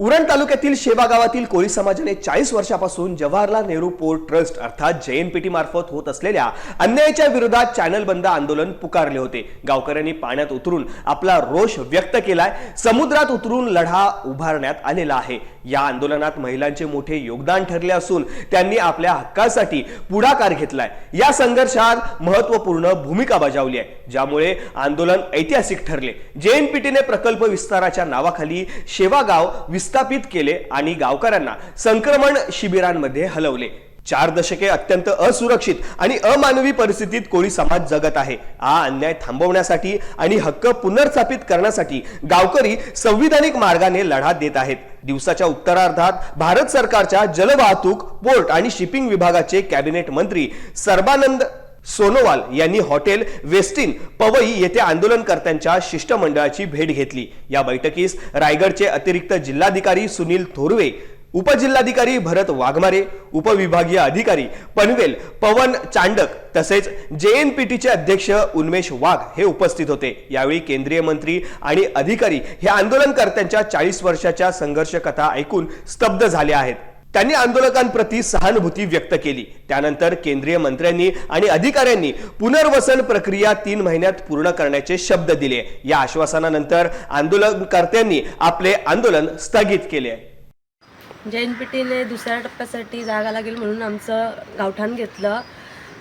उरण तालुक्यातील शेवा गावातील कोळी समाजाने चाळीस वर्षापासून जवाहरलाल नेहरू पोर्ट ट्रस्ट अर्थात जेएनपीटी मार्फत होत असलेल्या अन्यायाच्या विरोधात चॅनल बंद आंदोलन पुकारले होते. गावकऱ्यांनी पाण्यात उतरून आपला रोष व्यक्त केलाय. समुद्रात उतरून लढा उभारण्यात आलेला आहे. या आंदोलनात महिलांचे मोठे योगदान ठरले असून त्यांनी आपल्या हक्कासाठी पुढाकार घेतलाय. या संघर्षात महत्त्वपूर्ण भूमिका बजावली आहे. ज्यामुळे आंदोलन ऐतिहासिक ठरले. जेएनपीटीने प्रकल्प विस्ताराच्या नावाखाली शेवागाव विस्थापित केले आणि गावकऱ्यांना संक्रमण शिबिरांमध्ये हलवले. चार दशके अत्यंत असुरक्षित आणि अमानवी परिस्थितीत कोळी समाज जगत आहे. हा अन्याय थांबवण्यासाठी आणि हक्क पुनर्स्थापित करण्यासाठी गावकरी संविधानिक मार्गाने लढा देत आहेत. दिवसाच्या उत्तरार्धात भारत सरकारच्या जलवाहतूक पोर्ट आणि शिपिंग विभागाचे कॅबिनेट मंत्री सर्बानंद सोनोवाल यांनी हॉटेल वेस्टिन पवई येथे आंदोलनकर्त्यांच्या शिष्टमंडळाची भेट घेतली. या बैठकीस रायगडचे अतिरिक्त जिल्हाधिकारी सुनील थोरवे उपजिल्हाधिकारी भरत वाघमारे उपविभागीय अधिकारी पनवेल पवन चांडक तसेच जेएनपीटीचे अध्यक्ष उन्मेष वाघ हे उपस्थित होते. यावेळी केंद्रीय मंत्री आणि अधिकारी हे आंदोलनकर्त्यांच्या चाळीस वर्षाच्या संघर्ष कथा ऐकून स्तब्ध झाले आहेत. त्यांनी आंदोलकांप्रती सहानुभूती व्यक्त केली. त्यानंतर केंद्रीय मंत्र्यांनी आणि अधिकाऱ्यांनी पुनर्वसन प्रक्रिया तीन महिन्यात पूर्ण करण्याचे शब्द दिले. या आश्वासनानंतर आंदोलनकर्त्यांनी आपले आंदोलन स्थगित केले. जैन पिटीने दुसऱ्या टप्प्यासाठी जागा लागेल म्हणून आमचं गावठाण घेतलं.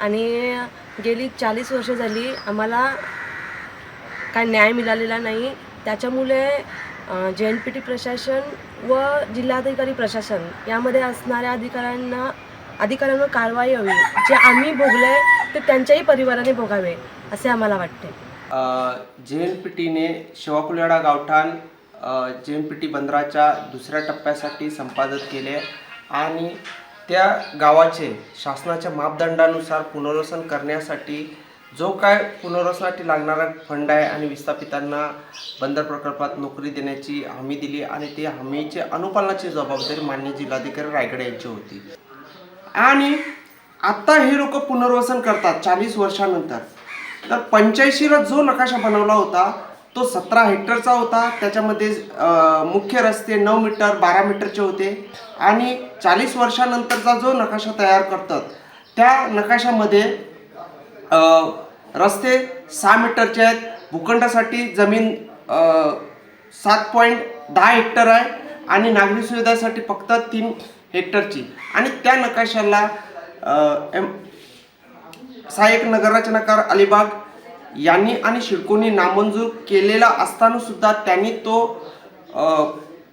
आणि गेली चाळीस वर्ष झाली आम्हाला काय न्याय मिळालेला नाही. त्याच्यामुळे जे एन पी टी प्रशासन व जिल्हाधिकारी प्रशासन यामध्ये असणाऱ्या अधिकाऱ्यांना अधिकाऱ्यांवर कारवाई हवी. जे आम्ही भोगले ते त्यांच्याही परिवाराने भोगावे असे आम्हाला वाटते. जे एन पी टीने शिवाकुलेडा गावठाण जे एन पी टी बंदराच्या दुसऱ्या टप्प्यासाठी संपादित केले आणि त्या गावाचे शासनाच्या मापदंडानुसार पुनर्वसन करण्यासाठी जो काय पुनर्वसनासाठी लागणारा फंड आहे आणि विस्थापितांना बंदर प्रकल्पात नोकरी देण्याची हमी दिली आणि ते हमीचे अनुपालनाची जबाबदारी मान्य जिल्हाधिकारी रायगड यांची होती. आणि आता हे लोक पुनर्वसन करतात चाळीस वर्षानंतर. तर पंच्याऐंशीला जो नकाशा बनवला होता तो सतरा हेक्टरचा होता. त्याच्यामध्ये मुख्य रस्ते नऊ मीटर बारा मीटरचे होते. आणि चाळीस वर्षानंतरचा जो नकाशा तयार करतात त्या नकाशामध्ये रस्ते सहा मीटरचे आहेत. भूखंडासाठी जमीन सात पॉईंट दहा हेक्टर आहे आणि नागरी सुविधासाठी फक्त तीन हेक्टरची. आणि त्या नकाशाला एम सहाय्यक नगररचनाकार अलिबाग यांनी आणि शिडकोनी नामंजूर केलेला असतानासुद्धा त्यांनी तो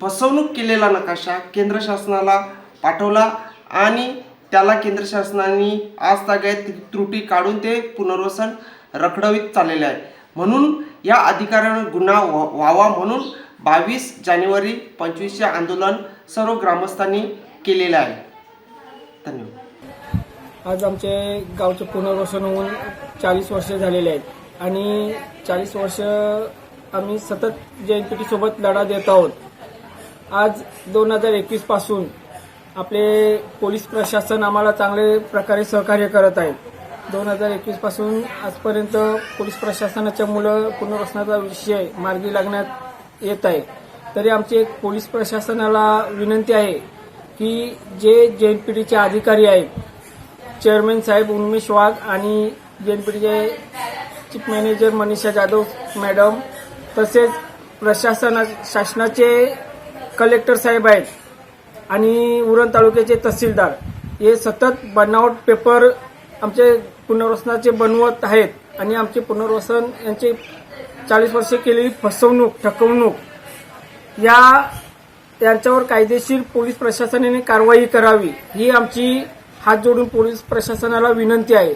फसवणूक केलेला नकाशा केंद्र शासनाला पाठवला आणि त्याला केंद्र शासनाने आज तागायत त्रुटी काढून ते पुनर्वसन रखडवीत चाललेले आहे. म्हणून या अधिकाऱ्यांवर गुन्हा व्हा- व्हावा म्हणून बावीस जानेवारी पंचवीसचे आंदोलन सर्व ग्रामस्थांनी केलेलं आहे. धन्यवाद. आज आमचे गावचे पुनर्वसन होऊन चाळीस वर्ष झालेले आहेत. आणि चाळीस वर्ष आम्ही सतत जे सोबत लढा देत आहोत आज दोन हजार एकवीसपासून आपले पोलीस प्रशासन आम्हाला चांगले प्रकारे सहकार्य करत आहेत दोन हजार एकवीसपासून आजपर्यंत पोलीस प्रशासनाच्या मुलं पुनर्वसनाचा विषय मार्गी लागण्यात येत आहे. तरी आमची एक पोलीस प्रशासनाला विनंती आहे की जे जे एन पी टीचे अधिकारी आहेत चेअरमॅन साहेब उन्मेश वाघ आणि जेएनपीटीचे chief manager Manisha Jadhav madam तसेच प्रशासना शासनाचे कलेक्टर साहेब आहेत. आणि उरण तालुक्याचे तहसीलदार. हे सतत बनावट पेपर आमचे पुनर्वसनाचे बनवत आहेत आणि आमचे पुनर्वसन यांचे चाळीस वर्षे केलेली फसवणूक ठकवणूक या यांच्यावर कायदेशीर पोलीस प्रशासनाने कारवाई करावी ही आमची हात जोडून पोलीस प्रशासनाला विनंती आहे.